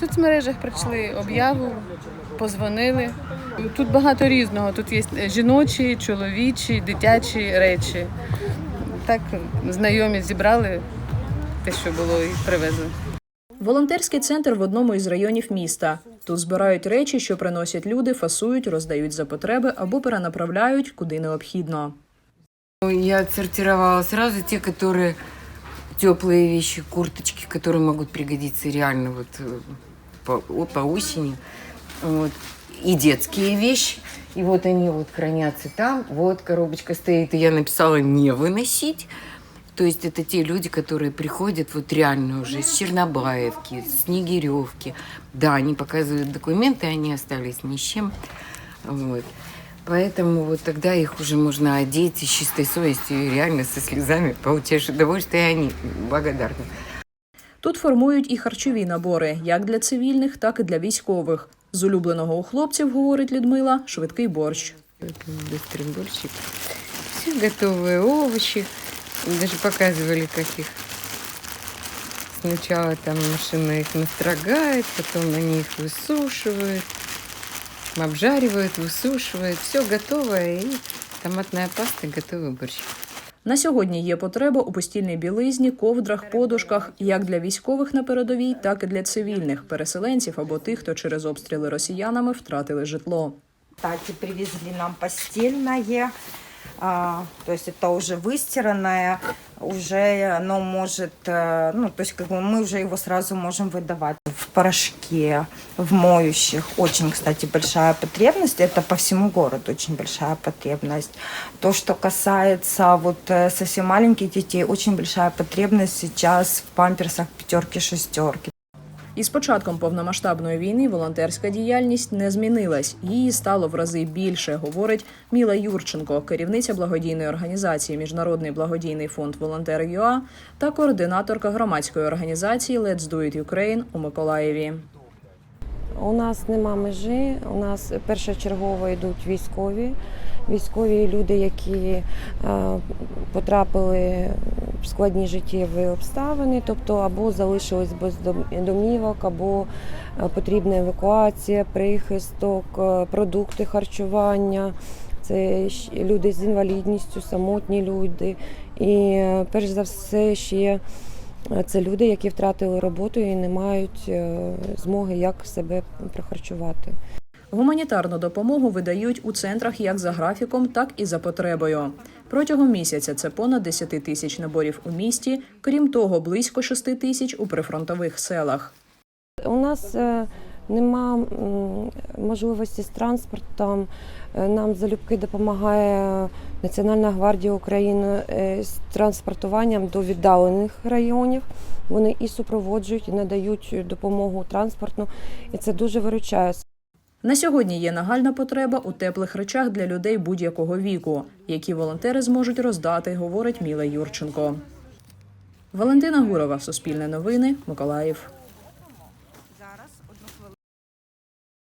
соцмережах прочли об'яву, позвонили. Тут багато різного. Тут є жіночі, чоловічі, дитячі речі. Так знайомі зібрали те, що було, і привезли. Волонтерський центр в одному із районів міста. Тут збирають речі, що приносять люди, фасують, роздають за потреби або перенаправляють куди необхідно. Я отсортировала сразу те, которые теплые вещи, курточки, которые могут пригодиться реально вот э, по, по осени. Вот. И детские вещи. И вот они вот хранятся там. Вот коробочка стоит, и я написала не выносить. То есть это те люди, которые приходят вот реально уже с Чернобаевки, с Снегиревки. Да, они показывают документы, они остались ни с чем. Вот. Поэтому вот тогда их уже можно одеть и с чистой совестью и реально со слезами получаешь удовольствие, и они благодарны. Тут формують і харчові набори, як для цивільних, так і для військових. З улюбленого у хлопців, говорить Людмила, швидкий борщ. Это быстрый борщик. Все готовые овощи. Даже показывали, как их сначала там машина их настрогает, потом они их высушивают, обжаривают, высушивают. Все готовое и томатная паста, готовый борщ. На сьогодні є потреба у постільній білизні, ковдрах, подушках як для військових на передовій, так і для цивільних переселенців або тих, хто через обстріли росіянами втратили житло. Кстати, привезли нам постельное. А, то есть это уже выстиранное, уже оно может, э, ну, то есть как бы мы уже его сразу можем выдавать в порошке, в моющих. Очень, кстати, большая потребность. Это по всему городу очень большая потребность. То, что касается вот э, совсем маленьких детей, очень большая потребность сейчас в памперсах пятерки, шестерки. Із початком повномасштабної війни волонтерська діяльність не змінилась. Її стало в рази більше, говорить Міла Юрченко, керівниця благодійної організації Міжнародний благодійний фонд Волонтер ЮА та координаторка громадської організації Let's Do It Ukraine у Миколаєві. У нас нема межі. У нас першочергово йдуть військові. Військові люди, які е, потрапили в складні життєві обставини, тобто або залишились без дом- домівок, або е, потрібна евакуація, прихисток, е, продукти харчування. Це люди з інвалідністю, самотні люди. І перш за все ще це люди, які втратили роботу і не мають е, змоги як себе прохарчувати. Гуманітарну допомогу видають у центрах як за графіком, так і за потребою. Протягом місяця це понад 10 тисяч наборів у місті, крім того, близько 6 тисяч у прифронтових селах. У нас е, нема можливості з транспортом. Е, Нам залюбки допомагає Національна гвардія України е, з транспортуванням до віддалених районів. Вони і супроводжують, і надають допомогу транспортну, і це дуже виручає. На сьогодні є нагальна потреба у теплих речах для людей будь-якого віку, які волонтери зможуть роздати, говорить Міла Юрченко. Валентина Гурова, Суспільне новини, Миколаїв.